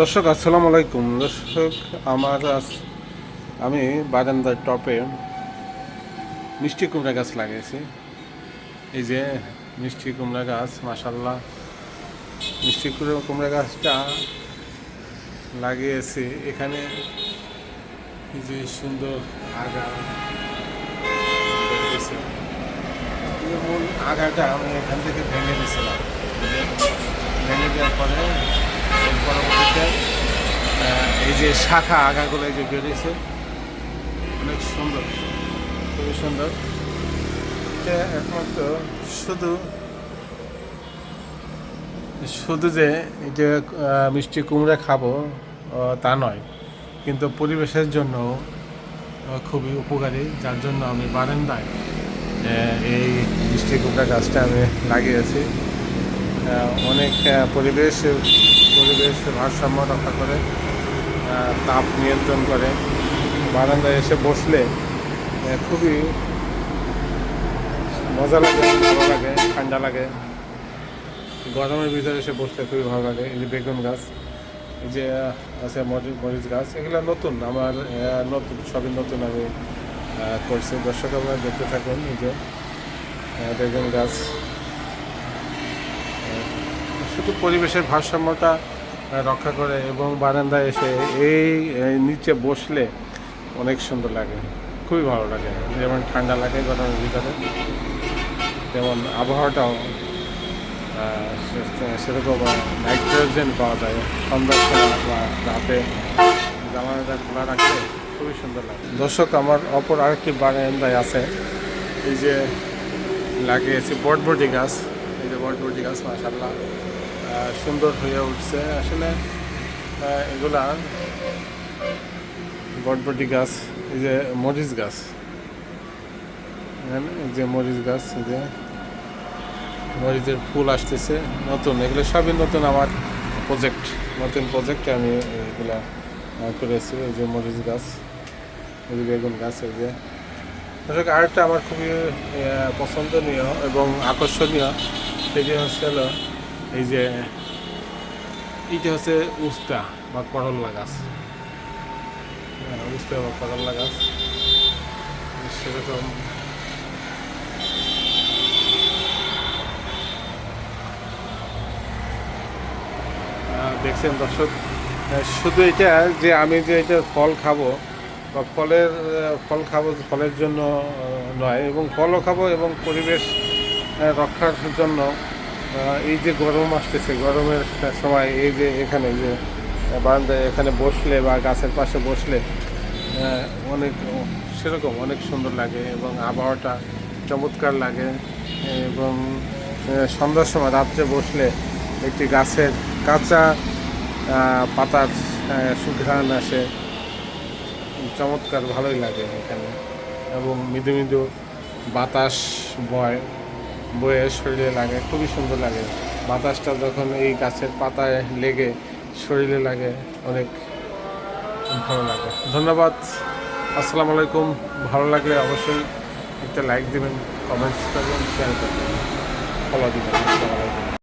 দর্শক, আসসালামু আলাইকুম। দর্শক, আমার আজ আমি বারান্দার টপে মিষ্টি কুমড়া গাছ লাগিয়েছি। এই যে মিষ্টি কুমড়া গাছ মাসাল্লাহ মিষ্টি কুমড়া গাছটা লাগিয়েছি। এখানে যে সুন্দর আগা। যেমন আগাটা আমি এখান থেকে ভেঙে দিয়েছিলাম। ভেঙে দেওয়ার পরে এই যে শাখা আগাগুলো যে বেরিয়েছে, অনেক সুন্দর, খুবই সুন্দর। এটা একমাত্র শুধু শুধু যে যে মিষ্টি কুমড়া খাব তা নয়, কিন্তু পরিবেশের জন্য খুবই উপকারী। যার জন্য আমি বারান্দায় এই মিষ্টি কুমড়া গাছটা আমি লাগিয়েছি। অনেক পরিবেশ পরিবেশ ভারসাম্য রক্ষা করে তাপ নিয়ন্ত্রণ করে। বারান্দায় এসে বসলে খুবই মজা লাগে, ভালো লাগে, ঠান্ডা লাগে। গরমের ভিতরে এসে বসলে খুবই ভালো লাগে, এই যে বেগুন গাছ, এই যে আছে মরিচ গাছ, এগুলো নতুন, আমার নতুন, সবই নতুন আমি করছি। দর্শক আপনারা দেখতে থাকুন, এই যে বেগুন গাছ। শুধু পরিবেশের ভারসাম্যটা রক্ষা করে এবং বারান্দায় এসে এই নিচে বসলে অনেক সুন্দর লাগে। খুবই ভালো লাগে। যেমন ঠান্ডা লাগে গরমের ভিতরে যেমন আবহাওয়াটাও সেরকম নাইট্রোজেন পাওয়া যায়। সন্ধ্যার সময় বা রাতে জানালাটা খোলা রাখলে খুবই সুন্দর লাগে। দর্শক, আমার অপর আরেকটি বারান্দায় আছে। এই যে লাগিয়েছি বটবটি গাছ। এই যে বটবটি গাছ মাসাল্লাহ সুন্দর হয়ে উঠছে। আসলে এগুলা বটবটি গাছ, এই যে মরিচ গাছ। এই যে মরিচ গাছ, এই যে মরিচের ফুল আসতেছে, নতুন। এগুলো সবই নতুন আমার প্রজেক্ট নতুন প্রজেক্টে আমি এগুলা করেছি, এই যে মরিচ গাছ, এই যে বেগুন গাছ, এই যে। দর্শক, আরেকটা আমার খুবই পছন্দনীয় এবং আকর্ষণীয় সেটি হচ্ছে এই যে এইটা হচ্ছে উস্তা বা করল্লা গাছ। হ্যাঁ, উস্তা বা করল্লা গাছ। সেরকম। দেখছেন দর্শক? শুধু এটা যে আমি যে এটা ফল খাব বা ফলের ফল খাব ফলের জন্য নয় এবং ফলও খাব এবং পরিবেশ রক্ষার জন্য এই যে গরম আসতেছে, গরমের সময় এই যে এখানে যে বারান্দায় এখানে বসলে বা গাছের পাশে বসলে অনেক, সেরকম অনেক সুন্দর লাগে এবং আবহাওয়াটা চমৎকার লাগে এবং সন্ধ্যার সময় রাত্রে বসলে একটি গাছের কাঁচা পাতার সুঘ্রাণ আসে। চমৎকার, ভালোই লাগে এখানে এবং মৃদু মৃদু বাতাস বয় বয়ে শরীরে লাগে, খুবই সুন্দর লাগে। বাতাসটা যখন এই গাছের পাতায় লেগে শরীরে লাগে, অনেক ভালো লাগে। ধন্যবাদ, আসসালামু আলাইকুম। ভালো লাগলে অবশ্যই একটা লাইক দেবেন কমেন্টস করবেন শেয়ার করবেন। ফলো দিবেন, আসসালামু আলাইকুম।